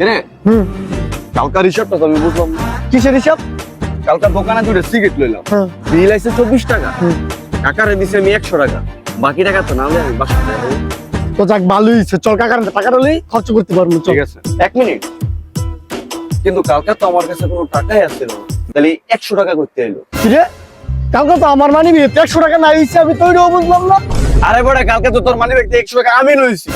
রে হুম। কালকার হিসাবটা তো আমি বুঝলাম না। কিসের হিসাব? কালকার দোকানে দুটো সিগারেট লইলাম। বিল আইছে চব্বিশ টাকা। হুম। কাকারে দিছে আমি একশো টাকা। বাকি টাকা তো নামলে আমি বাসা তো যাক ভালোই চল কাকার টাকাটা লই খরচ করতে পারব ঠিক আছে। এক মিনিট। কিন্তু কালকা তো আমার কাছে কোনো টাকাই আসছিল না। তাহলে একশো টাকা করতে এলো কালকে তো আমার মানি একশো টাকা না হয়েছে আমি তো বুঝলাম না। আরে বড় কালকে তো তোর মানি একশো টাকা আমি লইছি।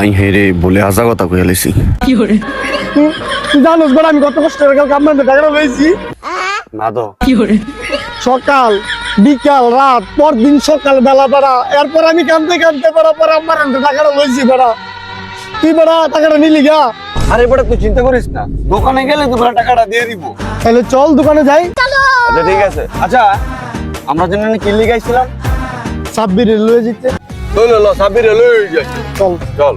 আই হেরে বলে হাজা কথা কইয়া লইছি। তুই তুই জানোস বড় আমি কত কষ্ট করে কালকে আপনার টাকাটা লইছি না তো সকাল বিকাল রাত পরদিন সকাল বেলা বেড়া এরপর আমি কানতে কানতে বেড়া পর আমার টাকাটা লইছি বেড়া তুই বেড়া টাকাটা নিলি গা? আরে বড় তুই চিন্তা করিস না। দোকানে গেলে তো বড় টাকাটা দিয়ে দিব। তাহলে চল দোকানে যাই। আচ্ছা ঠিক আছে। আচ্ছা আমরা যেন কিল্লি গাইছিলাম সাব্বির লয়ে যেতে লইল সাবিরে লই যাই চল চল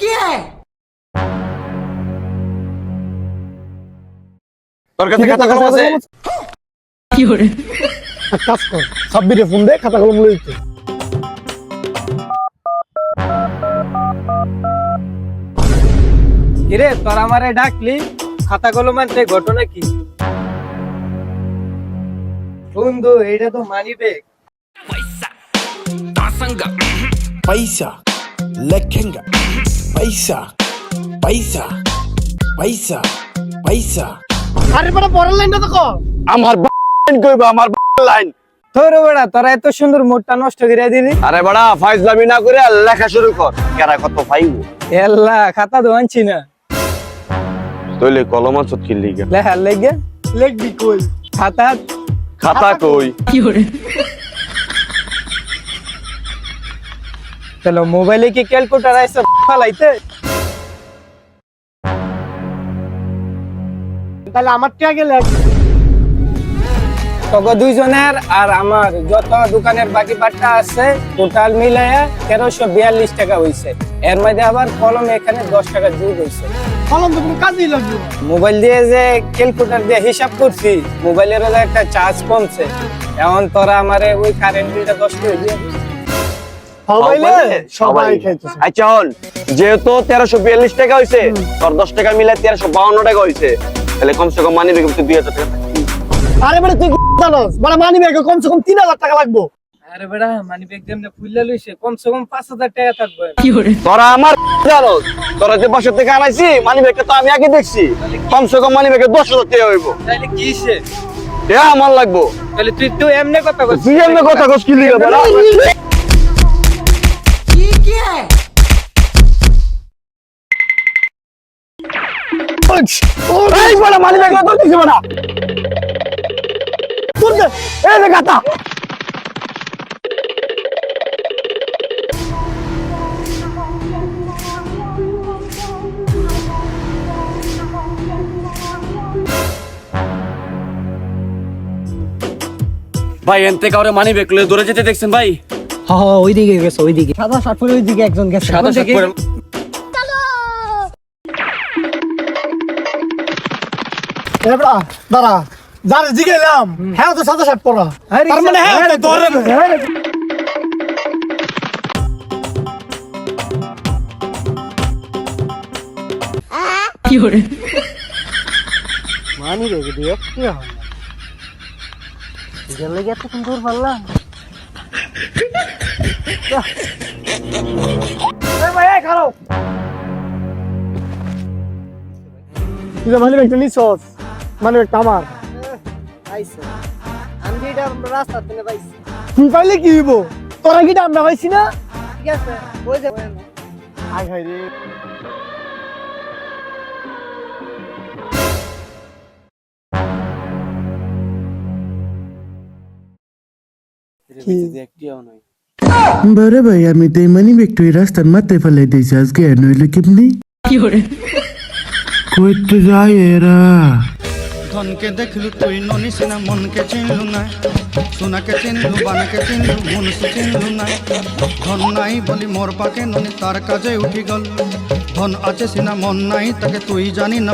কে তোর কাছে খাতা কলম আছে কি করে কাজ কর ফোন দে খাতা কলম লই তুই তোর আমারে ডাকলি? খাতা কলম আনতে ঘটনা কি? বন্ধু এটা তো মানিবে தாசங்க பைசா லெக்கங்க பைசா பைசা பைசা பைসা আরে বড় পরের আমার আমার লাইন তোর বড়া তোরা এত সুন্দর মুডটা নষ্ট করে দিলি। আরে বড়া ফাইজলামি না করে লেখা শুরু কর। কেরা কত ফাইব? এল্লা খাতা দোয়ানছি না। তুইলে কলম আছে কি লিগা? লেখা লিগা লিখবি কই? খাতা? খাতা কই? কি হরে চলো মোবাইলে কি ক্যালকুলেটার আছে ফালাইতে? তাহলে আমার টিয়া গেলে তোকে দুইজনের আর আমার যত দোকানের বাকি পাট্টা আছে টোটাল মিলাইয়া তেরোশো বিয়াল্লিশ টাকা হইছে। এর মধ্যে আবার কলম এখানে দশ টাকা যোগ হইছে কলম তো কোনো কাজেই লাগবে মোবাইল দিয়ে যে ক্যালকুলেটার দিয়ে হিসাব করছি মোবাইলের একটা চার্জ কমছে। এখন তোরা আমারে ওই কারেন্ট বিলটা দশ করে দিয়ে আচ্ছা হন যেহেতু তেরোশো বিয়াল্লিশ টাকা হয়েছে তোর দশ টাকা মিলে তেরোশো বাউন্ন টাকা হয়েছে তাহলে কমসে কম মানি বেগম দুই হাজার টাকা আরে বেটা তুই জানোস মানে মানি ব্যাগে কমসে কম তিন হাজার টাকা লাগবো। আরে বেড়া মানি ব্যাগ যেমন ফুললে লইছে কমসে কম পাঁচ হাজার টাকা থাকবে। তোরা আমার জানো তোরা যে বাসা থেকে আনাইছি মানি ব্যাগটা তো আমি আগে দেখছি কমসে কম মানি ব্যাগে দশ হাজার টাকা হইব। তাহলে আমার লাগবো। তাহলে তুই তুই এমনি কথা বলছিস তুই এমনি কথা কস কি লিখে এই বড় মানি ব্যাগ তো দিছি বড়া তোর এই যে গাতা ভাই এনতে কাউরে মানি বেকলে দৌড়ে যেতে দেখছেন ভাই? হ্যাঁ ওইদিকে গেছে ওইদিকে। সাদা শার্ট পরে ওইদিকে একজন গেছে। সাদা শার্ট পরে দাঁড়া। যারে জিগেলাম হ্যাঁ তো সাদা শার্ট পরা। তার মানে হ্যাঁ তোর মানি রেখে দিয়ে কি হয়? গেলে গিয়ে এতক্ষণ দূর পারলাম তুই মানি ব্যাগটা নিছস। মানি ব্যাগটা আমার আইসে আমি এটা রাস্তা থেকে পাইছি। তুই পাইলে কি হইব? তোরা কি আমরা পাইছি না? ঠিক আছে ওই যে হাই হাই রে। বড় ভাই আমি তো এই মানি ব্যাগটা ওই রাস্তার মাথায় ফেলাই দিয়েছি আজকে নইলে কেমনি? কইতে যায় এরা। ধনকে দেখলু তুই ননি সিনা, মনকে চিনলু না। সোনাকে চিনলু বানাকে চিনলু মনুষ্য চিনলু না। ধন নাই বলি মোর পাকে ননি, তার কাজে উঠি গল। ধন আছে সিনা, মন নাই তাকে তুই জানি না